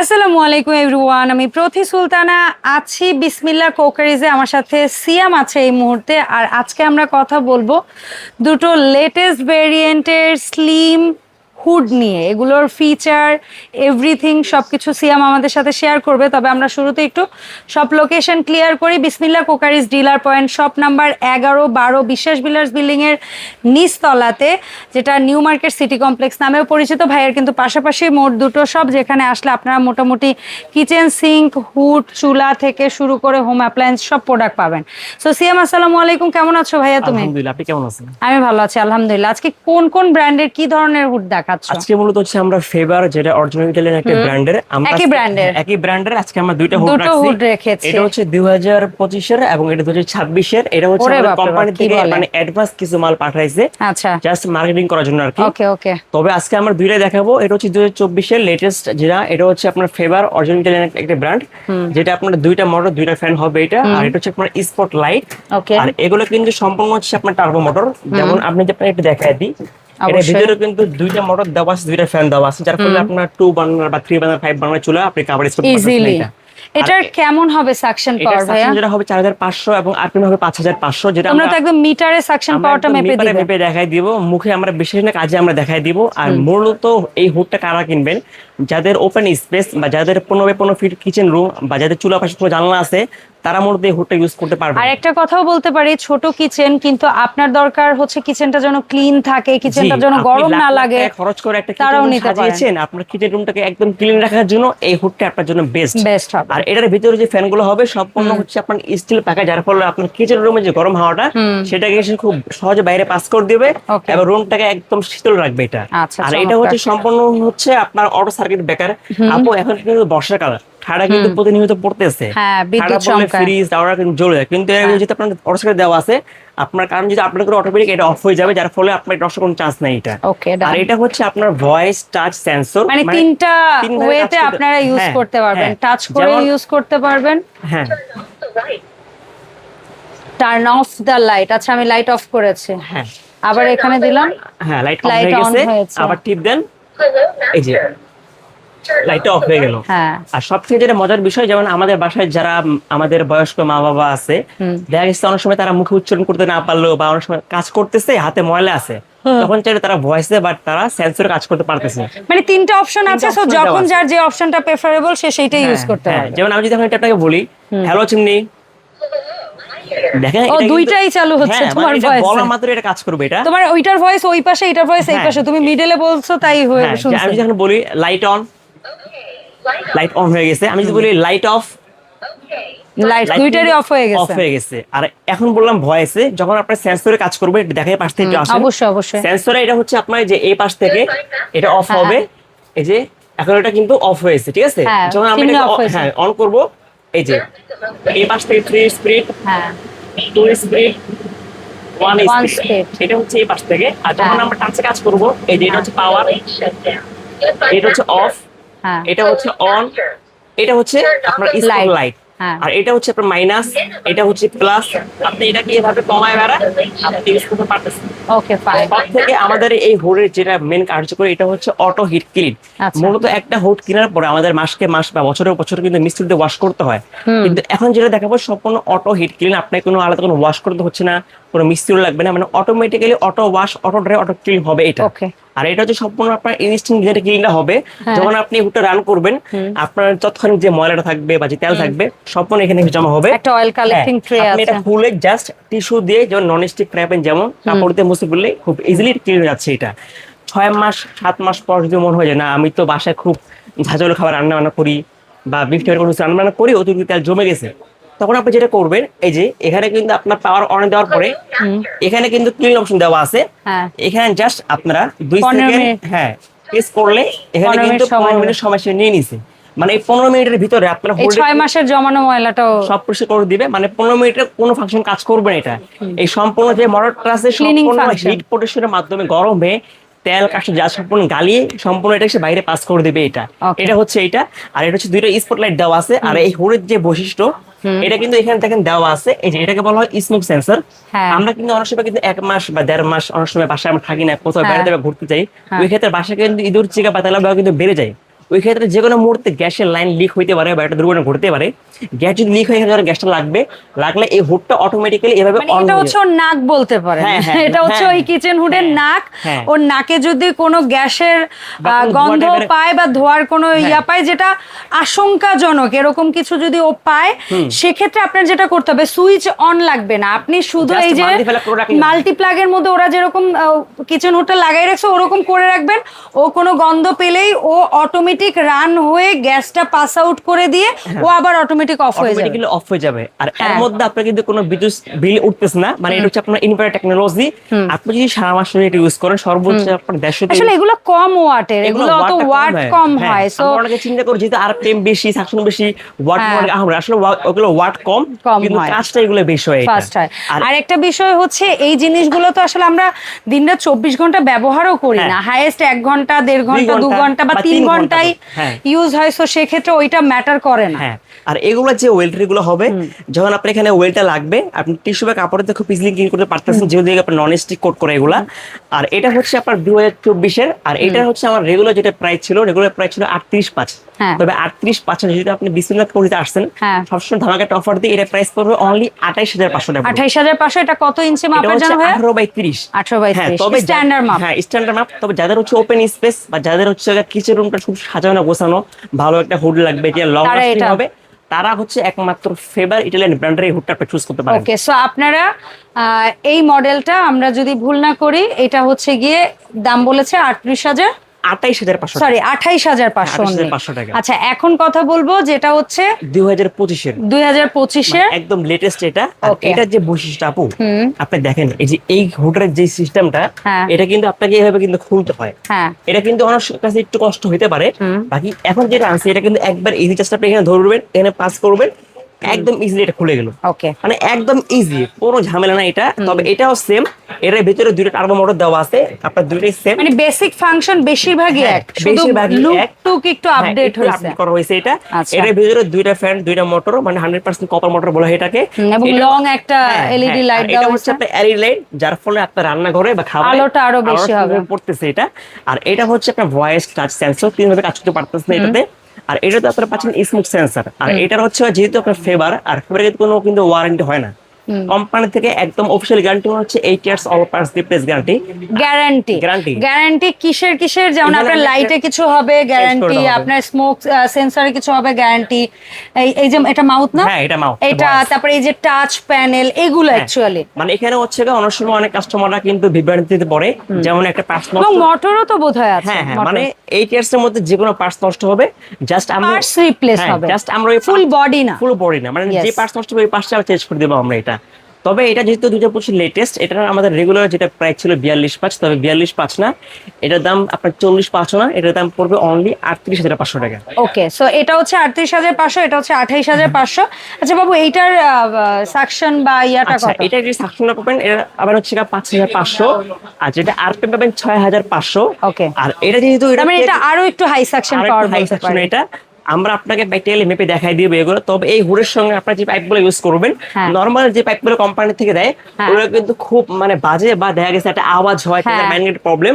আসসালামু আলাইকুম এভরিওয়ান, আমি প্রথি সুলতানা আছি বিসমিল্লা কোকারিজে, আমার সাথে সিয়াম আছে এই মুহূর্তে, আর আজকে আমরা কথা বলব দুটো লেটেস্ট ভেরিয়েন্টের স্লিম হুড নিয়ে। এগুলোর ফিচার এভরিথিং সব কিছু সিয়াম আমাদের সাথে শেয়ার করবে। তবে আমরা শুরুতে একটু সব লোকেশন ক্লিয়ার করি। Bismillah crockeries dealer point shop number এগারো বারো বিশ্বাস বিলার্স বিল্ডিংয়ের নিচতলাতে যেটা নিউ মার্কেট সিটি কমপ্লেক্স নামেও পরিচিত। ভাইয়ের কিন্তু পাশাপাশি মোট দুটো সব যেখানে আসলে আপনারা মোটামুটি কিচেন সিঙ্ক হুড চুলা থেকে শুরু করে হোম অ্যাপ্লায়েন্স সব প্রোডাক্ট পাবেন। সো সিয়াম আসসালামু আলাইকুম। কেমন আছো ভাইয়া তুমি? আলহামদুলিল্লাহ আপনি কেমন আছেন? আমি ভালো আছি আলহামদুলিল্লাহ। আজকে কোন কোন ব্র্যান্ডের কি ধরনের হুড দেখাচ্ছ আজকে মূলত হচ্ছে আমরা ফেভার যেটা অরিজিনাল ইটালিয়ান একটা ব্র্যান্ডের আমরা একই এর? একই ব্র্যান্ডের আজকে আমরা দুইটা হুড রাখছি। এটা হচ্ছে 2025 এর এবং এটা 2026 এর এটা হচ্ছে আমাদের কোম্পানি থেকে মানে অ্যাডভান্স কিছু মাল পাঠাইছে। আচ্ছা। জাস্ট মার্কেটিং করার জন্য আর কি। ওকে ওকে। তবে আজকে আমরা দুইটা দেখাবো। এটা হচ্ছে 2024 এর লেটেস্ট যেটা এটা হচ্ছে আপনার ফেভার অরিজিনাল ইটালিয়ান একটা ব্র্যান্ড যেটা আপনার দুইটা মডেল দুইটা ফ্যান হবে এটা। আর এটা হচ্ছে আপনার স্পট লাইট ওকে। আর এগুলো কিন্তু সম্পূর্ণ হচ্ছে আপনার টার্বো মোটর যেমন আপনি যে আপনার একটু দেখায় দিই। এর ভিতরে কিন্তু দুইটা মোটর দেওয়া আছে দুইটা ফ্যান দেওয়া আছে যার ফলে আপনার টু বার্নার বা থ্রি বার্নার ফাইভ বার্নার চুলা আপনি কাভার স্পট ইজিলি এটার কেমন হবে সাকশন পাওয়ার ভাইয়া? যেটা হবে চার হাজার পাঁচশো এবং আরপিএম হবে পাঁচ হাজার পাঁচশো যেটা আমরা তো একদম মিটারে সাকশন পাওয়ারটা মেপে দিবে। মেপে দেখাই দিব মুখে আমরা বিশেষ না কাজে আমরা দেখাই দিব। আর মূলত এই হুডটা কারা কিনবেন? যাদের ওপেন স্পেস বা যাদের পনেরো বাই পনেরো ফিট কিচেন রুম বা যাদের চুলা পাশে কোনো জানলা আছে তারা মূলত এই হুডটা ইউজ করতে পারবে আর একটা কথাও বলতে পারি ছোট কিচেন কিন্তু আপনার দরকার হচ্ছে কিচেনটা যেন ক্লিন থাকে কিচেনটা যেন গরম না লাগে খরচ করে একটা তারাও নিতে পারেন। সাজিয়েছেন আপনার কিচেন রুমটাকে একদম ক্লিন রাখার জন্য এই হুডটা আপনার জন্য বেস্ট বেস্ট হবে। আর এটার ভিতরে যে ফ্যানগুলো হবে সম্পূর্ণ হচ্ছে আপনার স্টিল প্যাকেজ যার ফলে আপনার কিচেন রুমে যে গরম হাওয়াটা সেটাকে এসে খুব সহজে বাইরে পাস করে দিবে. এবং রুমটাকে একদম শীতল রাখবে এটা। আচ্ছা, আর এটা হচ্ছে সম্পূর্ণ হচ্ছে আপনার অটো সার্কিট ব্রেকার আপু এখন কিন্তু বর্ষাকাল। ঠাড়া কিন্তু প্রতিনিয়ত পড়তেছে। হ্যাঁ, পড়লে ফ্রিজ কিন্তু জ্বলে যায় কিন্তু যেহেতু আপনার দেওয়া আছে আপনার কারণ যদি আপনার করে অটোমেটিক এটা অফ হয়ে যাবে যার ফলে আপনার নষ্ট কোনো চান্স নেই এটা। আর এটা হচ্ছে আপনার ভয়েস টাচ সেন্সর মানে তিনটা ওয়েতে আপনারা ইউজ হ্যাঁ, করতে পারবেন। হ্যাঁ। টাচ করে ইউজ করতে পারবেন। হ্যাঁ। টার্ন অফ দ্য লাইট আচ্ছা আমি লাইট অফ করেছি। হ্যাঁ। আবার এখানে দিলাম। হ্যাঁ লাইট অফ হয়ে গেছে। আবার টিপ দেন। এই যে লাইটটা অফ হয়ে গেল। হ্যাঁ। আর সবথেকে যেটা মজার বিষয় যেমন আমাদের বাসায় যারা আমাদের বয়স্ক মা বাবা আছে দেখা গেছে অনেক সময় তারা মুখে উচ্চারণ করতে না পারলেও বা অনেক সময় কাজ করতেছে হাতে ময়লা আছে তখন চাইলে তারা ভয়েসে বাট তারা সেন্সরে কাজ করতে পারতেছে। মানে তিনটা অপশন আছে সো যখন যার যে অপশনটা প্রেফারেবল সে সেইটাই ইউজ হ্যাঁ, করতে হ্যাঁ। পারবে। যেমন আমি যদি এখন এটা আপনাকে বলি হ্যালো চিমনি। দেখেন ও, দুইটাই চালু হচ্ছে হ্যাঁ, তোমার মানে এটা বলা মাত্র এটা কাজ করবে এটা। তোমার ওইটার ভয়েস ওই পাশে এটার ভয়েস এই হ্যাঁ। পাশে তুমি মিডলে বলছো তাই হয়ে হ্যাঁ, শুনছি। আমি যখন বলি লাইট অন লাইট অন হয়ে গেছে। আমি যদি বলি লাইট অফ লাইট দুইটারই অফ হয়ে গেছে। হয়ে গেছে। আর এখন বললাম ভয়েসে যখন আপনার সেন্সরে কাজ করবে এটা দেখাই পাশ থেকে আসে অবশ্যই অবশ্যই। সেন্সরে এটা হচ্ছে আপনার যে এই পাশ থেকে এটা অফ হ্যাঁ, হবে। এই যে এখন এটা কিন্তু অফ হয়েছে ঠিক আছে? হ্যাঁ, যখন off হ্যাঁ অন করব এই যে এই পাশ থেকে থ্রি স্পিড হ্যাঁ। টু স্পিড ওয়ান স্পিড এটা হচ্ছে এই পাশ থেকে। আর যখন হ্যাঁ। আমরা টাচে কাজ করব এই যে এটা হচ্ছে পাওয়ার এটা হচ্ছে অফ হ্যাঁ এটা হচ্ছে অন এটা হচ্ছে আপনার Light। স্পট লাইট হ্যাঁ। আর এটা হচ্ছে আপনার মাইনাস এটা হচ্ছে প্লাস আপনি এটাকে এভাবে কমায় বেড়া আপনি ইউজ করতে পারতেছেন। ওকে ফাইন সব থেকে আমাদের এই হোডের যেটা মেন কার্যকরী এটা হচ্ছে অটো হিট ক্লিন। মূলত একটা হোড কেনার পরে আমাদের মাসকে মাস বা বছরের বছর কিন্তু মিস্ত্রিতে ওয়াশ করতে হয়। কিন্তু এখন যেটা দেখাবো সম্পূর্ণ অটো হিট ক্লিন আপনাকে কোনো আলাদা কোনো ওয়াশ করতে হচ্ছে না কোনো মিস্ত্রি লাগবে না। মানে automatically auto wash auto dry auto clean হবে এটা. আর এটা হচ্ছে সম্পূর্ণ আপনার ইনস্ট্যান্ট যেটা ক্লিনটা হবে হ্যাঁ। যখন আপনি হুডটা রান করবেন আপনার যতক্ষণ যে ময়লাটা থাকবে বা যে তেল থাকবে সম্পূর্ণ এখানে জমা হবে। একটা অয়েল কালেক্টিং ট্রে আপনি আছে। এটা খুলে জাস্ট টিস্যু দিয়ে যেমন নন স্টিক ফ্রাইপ্যান যেমন কাপড় দিয়ে মুছে ফেললে খুব ইজিলি ক্লিন হয়ে যাচ্ছে এটা। ছয় মাস সাত মাস পর যদি মনে হয় যে না আমি তো বাসায় খুব ঝাঁঝালো খাবার রান্না বান্না করি বা টাইপের কোনো রান্না বান্না করি অতিরিক্ত তেল জমে গেছে তখন আপনি যেটা করবেন এই যে এখানে কিন্তু আপনার পাওয়ার অন দেওয়ার পরে এখানে কিন্তু ক্লিন অপশন দেওয়া আছে। হ্যাঁ। এখানে জাস্ট আপনারা দুই সেকেন্ড হ্যাঁ প্রেস করলে এখানে কিন্তু পনেরো মিনিট সময় সে নিয়ে নিছে। মানে এই পনেরো মিনিটের ভিতরে আপনার ছয় মাসের জমানো ময়লাটাও সব পরিষ্কার করে দিবে। মানে পনেরো মিনিটের কোনো ফাংশন কাজ করবে না এটা। এই সম্পূর্ণ যে মোটরটা আছে সম্পূর্ণ হিট প্রোটেকশনের মাধ্যমে গরম হয়ে তেল কাঠ যা সম্পূর্ণ গালিয়ে সম্পূর্ণ এটা সে বাইরে পাস করে দেবে এটা। এটা হচ্ছে এটা আর এটা হচ্ছে দুইটা স্পটলাইট দেওয়া আছে। আর এই হুডের যে বৈশিষ্ট্য এটা কিন্তু এখানে দেখেন দেওয়া আছে। এই যে এটাকে বলা হয় স্মোক সেন্সর হ্যাঁ। আমরা কিন্তু অনেক সময় কিন্তু এক মাস বা দেড় মাস অনেক সময় বাসায় আমরা থাকি না কোথাও বাইরে বেড়াতে বা ঘুরতে যাই হ্যাঁ। ওই ক্ষেত্রে বাসায় কিন্তু ইঁদুর চিকা পাতালা কিন্তু বেড়ে যায়। ওই ক্ষেত্রে যে কোনো মুহূর্তে গ্যাসের লাইন লিক হইতে পারে বা একটা দুর্ঘটনা ঘটতে পারে গ্যাস যদি লিক হয়ে গেলে গ্যাসটা লাগবে লাগলে এই হুডটা অটোমেটিক্যালি এভাবে মানে অন এটা হচ্ছে ওর নাক বলতে পারেন হ্যাঁ, হ্যাঁ, এটা হচ্ছে হ্যাঁ, ওই কিচেন হুডের নাক। ওর নাকে যদি কোনো গ্যাসের গন্ধ পায় বা ধোয়ার কোনো। ইয়া পায় যেটা আশঙ্কাজনক এরকম কিছু যদি ও পায় সেক্ষেত্রে আপনার যেটা করতে হবে সুইচ অন লাগবে না আপনি শুধু এই যে হবে। মাল্টিপ্লাগের মধ্যে ওরা যেরকম কিচেন হুডটা লাগাই রাখছে ওরকম করে রাখবেন ও কোনো গন্ধ পেলেই ও অটোমেটিক রান হয়ে গ্যাসটা পাস আউট করে দিয়ে ও আবার অটোমেটিক অফ হয়ে যাবে। অফ হয়ে যাবে। আর এর হ্যাঁ। মধ্যে আপনার কিন্তু কোনো বিদ্যুৎ বিল উঠতেছে না। মানে এটা হচ্ছে আপনার ইনভার্টার টেকনোলজি আপনি যদি সারা মাস ধরে এটা ইউজ করেন সর্বোচ্চ আপনার দেড়শো আসলে এগুলো কম ওয়াটের এগুলো অত ওয়াট কম হয়। সো আমরা অনেকে চিন্তা করি যেহেতু আর পেম বেশি সাকশন বেশি ওয়াট হ্যাঁ। আমরা আসলে ওগুলো ওয়াট কম কিন্তু কাজটা এগুলো বেশি হয় এটা। ফার্স্ট হয়। আর একটা বিষয় হচ্ছে এই জিনিসগুলো তো আসলে আমরা দিনরাত চব্বিশ ঘণ্টা ব্যবহারও করি না। হাইয়েস্ট এক ঘণ্টা দেড় ঘণ্টা দু ঘণ্টা ঘণ্টা বা বা তিন তিন ঘণ্টা ঘন্টাই তো, হ্যাঁ। ইউজ হয় সো সেক্ষেত্রে ওইটা ম্যাটার করে না। হ্যাঁ। আর এগুলো যে ওয়েলটারি গুলো হবে যখন আপনার এখানে ওয়েলটা লাগবে আপনি টিস্যু বা কাপড়ে তো খুব ইজিলি ক্লিন করতে পারতেছেন যেহেতু আপনার নন স্টিক কোট করে এগুলা। আর এটা হচ্ছে আপনার দুই হাজার চব্বিশের আর এটা হচ্ছে আমার রেগুলার যেটা প্রাইস ছিল রেগুলার প্রাইস ছিল আটত্রিশ পাঁচ। হ্যাঁ। তবে আটত্রিশ পাঁচ যদি আপনি বিশ্বনাথ করিতে আসছেন হ্যাঁ। সবসময় ধামাকা একটা অফার দিয়ে এটা প্রাইস পড়বে অনলি আঠাইশ হাজার পাঁচশো টাকা আঠাইশ হাজার পাঁচশো এটা কত ইঞ্চি মাপের জানো ভাইয়া? আঠারো বাই তিরিশ। আঠারো বাই হ্যাঁ তবে স্ট্যান্ডার্ড মাপ হ্যাঁ স্ট্যান্ডার্ড মাপ তবে যাদের হচ্ছে ওপেন স্পেস বা যাদের হচ্ছে কিচেন রুমটা খুব সাজানো গোছানো ভালো একটা হুড লাগবে এটা লং তারা লাস্টিং হবে। তারা হচ্ছে একমাত্র ফেভার ইটালিয়ান ব্র্যান্ডের এই হুডটা চুজ করতে পারেন। ওকে সো আপনারা আহ, এই মডেলটা আমরা যদি ভুল না করি এটা হচ্ছে গিয়ে দাম বলেছে আটত্রিশ হাজার। আঠাইশ হাজার পাঁচশো সরি আঠাইশ হাজার পাঁচশো 28,500 টাকা। আচ্ছা এখন কথা বলব যেটা হচ্ছে দুই হাজার পঁচিশের। দুই হাজার পঁচিশের একদম লেটেস্ট এটা। যে বৈশিষ্ট্য আপু। আপনি দেখেন এই যে এই যে সিস্টেমটা হ্যাঁ। এটা কিন্তু আপনাকে এইভাবে কিন্তু খুলতে হয়। হ্যাঁ। এটা কিন্তু কাছে একটু কষ্ট হতে পারে। বাকি এখন যেটা আছে এটা কিন্তু একবার জাস্ট আপনি এখানে ধরবেন এখানে পাস করবেন একদম ইজিলি এটা খুলে গেল। ওকে মানে একদম ইজি কোনো ঝামেলা না এটা। তবে এটাও সেম এর ভিতরে দুইটা টার্বো মোটর দেওয়া আছে আপনার দুইটাই সেম মানে বেসিক ফাংশন বেশিরভাগই হ্যাঁ, এক শুধু বেশিরভাগই লুক এক। টুক একটু আপডেট হয়েছে। আপডেট করা হয়েছে এটা। আচ্ছা। এর ভিতরে দুইটা ফ্যান দুইটা মোটর মানে হান্ড্রেড পার্সেন্ট কপার মোটর বলা হয় এটাকে। এবং লং একটা হ্যাঁ, এলইডি হ্যাঁ, লাইট দেওয়া এটা হচ্ছে আপনার এলইডি লাইট যার ফলে আপনার রান্নাঘরে বা খাবারে আলোটা আরও বেশি হবে। পড়তেছে এটা। আর এটা হচ্ছে আপনার ভয়েস টাচ সেন্সর তিন ভাবে কাজ করতে পারতেছে না এটাতে। আর এটা তো আপনার পাচ্ছেন স্মোক সেন্সার আর এটার হচ্ছে যেহেতু আপনার ফেভার আর ফেভারে কিন্তু কোনো কিন্তু ওয়ারেন্টি হয় না। কোম্পানি থেকে একদম অফিসিয়াল গ্যারান্টি হচ্ছে eight years all parts replace guarantee guarantee Guarantee। Guarantee কিসের কিসের? যেমন আপনার লাইটে কিছু হবে গ্যারান্টি আপনার স্মোক সেন্সরে কিছু হবে গ্যারান্টি এই যে এটা মাউথ না? হ্যাঁ, এটা mouth, এটা তারপরে এই যে টাচ প্যানেল এগুলো হ্যাঁ। অ্যাকচুয়ালি মানে এখানে হচ্ছে গিয়ে অনেক সময় অনেক কাস্টমাররা কিন্তু বিভ্রান্তিতে পড়ে। যেমন একটা পার্স এবং মোটরও তো বোধহয় আছে হ্যাঁ হ্যাঁ মানে এইট ইয়ার্স এর মধ্যে যে কোনো পার্টস নষ্ট হবে। জাস্ট আমরা পার্টস রিপ্লেস হবে। জাস্ট আমরা ফুল বডি না। ফুল বডি না। মানে. যে পার্টস নষ্ট হবে ওই পার্টসটা চেঞ্জ করে দেবো আমরা এটা। তবে এটা যেহেতু দুইটা পঁচিশ লেটেস্ট এটা আমাদের রেগুলার যেটা প্রাইস ছিল বিয়াল্লিশ পাঁচ তবে বিয়াল্লিশ পাঁচ না এটার দাম আপনার চল্লিশ পাঁচশো না এটার দাম পড়বে অনলি আটত্রিশ হাজার পাঁচশো টাকা। ওকে সো এটা হচ্ছে আটত্রিশ হাজার পাঁচশো এটা হচ্ছে আঠাইশ হাজার পাঁচশো। আচ্ছা বাবু এইটার সাকশন বা ইয়াটা আচ্ছা কত? এটা যে সাকশনটা পাবেন এটা আবার হচ্ছে পাঁচ হাজার পাঁচশো আর যেটা আর পে পাবেন ছয় হাজার পাঁচশো। Okay. আর এটা যেহেতু মানে এটা আরও একটু হাই সাকশন পাওয়ার section পারি এটা আমরা আপনাকে প্র্যাকটিক্যালি মেপে দেখাই দিব এগুলো তবে এই হুডের সঙ্গে আপনারা যে পাইপগুলো ইউজ করবেন হ্যাঁ। নর্মাল যে পাইপগুলো কোম্পানি থেকে দেয় হ্যাঁ। ওগুলো কিন্তু খুব মানে বাজে বা দেখা গেছে একটা আওয়াজ হয় হ্যাঁ। ম্যাগনেট প্রবলেম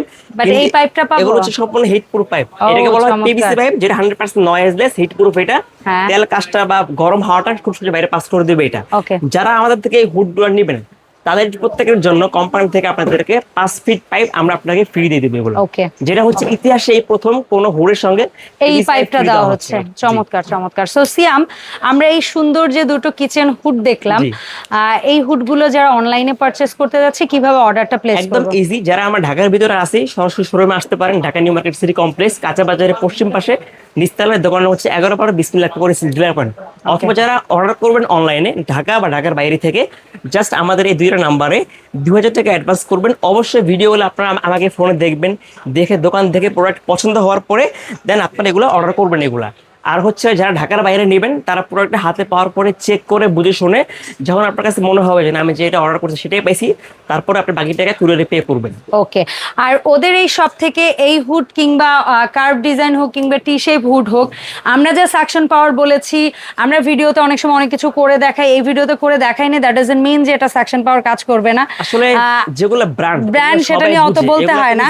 এই পাইপটা পাবো? এগুলো হচ্ছে সম্পূর্ণ হিট প্রুফ পাইপ এটাকে বলা হয়। পিভিসি পাইপ যেটা 100% নয়েজলেস হিট প্রুফ এটা হ্যাঁ। তেল কাজটা বা গরম হাওয়াটা খুব সহজে বাইরে পাস করে দেবে এটা যারা আমাদের থেকে এই হুডগুলো নেবেন তাদের প্রত্যেকের জন্য কোম্পানি থেকে আপনাদেরকে পাঁচ ফিট পাইপ আমরা আপনাকে ফ্রি দিয়ে দেবো এগুলো। যেটা হচ্ছে ইতিহাসে এই প্রথম কোন হুডের সঙ্গে এই পাইপটা দেওয়া হচ্ছে। চমৎকার চমৎকার। সো সিয়াম আমরা এই সুন্দর যে দুটো কিচেন হুড দেখলাম এই হুডগুলো যারা অনলাইনে পারচেস করতে যাচ্ছে কীভাবে অর্ডারটা প্লেস একদম ইজি যারা আমরা ঢাকার ভিতরে আছি সরাসরি শোরুমে আসতে পারেন Dhaka New Market City Complex কাঁচা বাজারের পশ্চিম পাশে। নিস্তালের দোকান হচ্ছে এগারো পাড়া বিসমিল্লাহ করে ডিলার পয়েন্ট অথবা যারা অর্ডার করবেন অনলাইনে ঢাকা বা ঢাকার বাইরে থেকে জাস্ট আমাদের এই দুইটা নাম্বারে দু হাজার টাকা অ্যাডভান্স করবেন। অবশ্যই ভিডিওগুলো আপনারা আমাকে ফোনে দেখবেন দেখে দোকান থেকে প্রোডাক্ট পছন্দ হওয়ার পরে দেন আপনারা এগুলো অর্ডার করবেন এগুলা। আর হচ্ছে যারা ঢাকার বাইরে নেবেন তারা প্রোডাক্টটা হাতে পাওয়ার পরে চেক করে বুঝে শুনে যখন আপনার কাছে মনে হবে যে না আমি যেটা অর্ডার করছি সেটাই পাইছি তারপরে আপনি বাকি টাকা কুরিয়ারে পে করবেন। ওকে আর ওদের এই সব থেকে এই হুড কিংবা কার্ভ ডিজাইন হোক কিংবা টি শেপ হুড হোক আমরা যা সাকশন পাওয়ার বলেছি আমরা ভিডিওতে অনেক সময় অনেক কিছু করে দেখাই এই ভিডিওতে করে দেখাইনি দ্যাট ডাজন্ট মিন যে এটা সাকশন পাওয়ার কাজ করবে না। আসলে যেগুলো ব্র্যান্ড ব্র্যান্ড সেটা নিয়ে অত বলতে হয় না।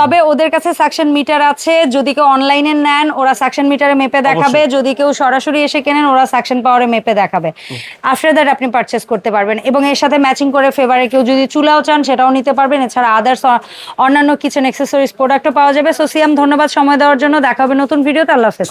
তবে ওদের কাছে সাকশন মিটার আছে যদি কেউ অনলাইনে নেন ওরা সাকশন মিটারে মেপে দেখাবে যদি কেউ সরাসরি এসে কেনেন ওরা সাকশন পাওয়ারে মেপে দেখাবে। আফটার দ্যাট আপনি পারচেস করতে পারবেন এবং এর সাথে ম্যাচিং করে ফেভারে কেউ যদি চুলাও চান সেটাও নিতে পারবেন। এছাড়া আদার্স অন্যান্য কিচেন এক্সেসরিজ প্রোডাক্টও পাওয়া যাবে। সো সিয়াম ধন্যবাদ সময় দেওয়ার জন্য। দেখাবে নতুন ভিডিওতে আল্লাহ হাফেজ।